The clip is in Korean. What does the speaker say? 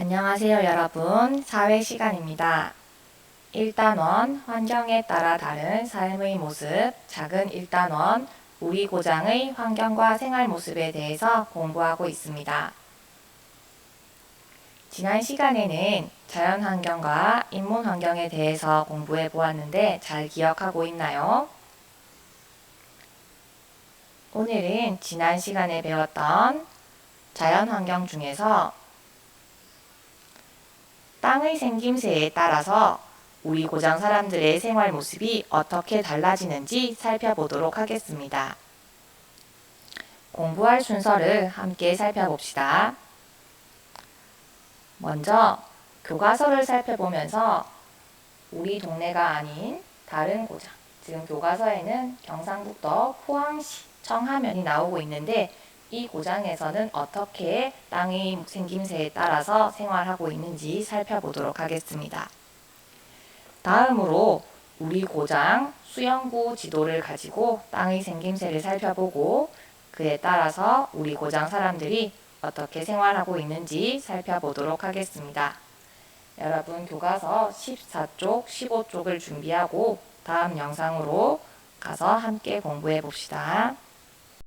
안녕하세요, 여러분. 사회 시간입니다. 1단원 환경에 따라 다른 삶의 모습, 작은 1단원 우리 고장의 환경과 생활 모습에 대해서 공부하고 있습니다. 지난 시간에는 자연 환경과 인문 환경에 대해서 공부해 보았는데 잘 기억하고 있나요? 오늘은 지난 시간에 배웠던 자연 환경 중에서 땅의 생김새에 따라서 우리 고장 사람들의 생활 모습이 어떻게 달라지는지 살펴보도록 하겠습니다. 공부할 순서를 함께 살펴봅시다. 먼저 교과서를 살펴보면서 우리 동네가 아닌 다른 고장, 지금 교과서에는 경상북도 포항시 청하면이 나오고 있는데 이 고장에서는 어떻게 땅의 생김새에 따라서 생활하고 있는지 살펴보도록 하겠습니다. 다음으로 우리 고장 수영구 지도를 가지고 땅의 생김새를 살펴보고 그에 따라서 우리 고장 사람들이 어떻게 생활하고 있는지 살펴보도록 하겠습니다. 여러분 교과서 14쪽, 15쪽을 준비하고 다음 영상으로 가서 함께 공부해 봅시다.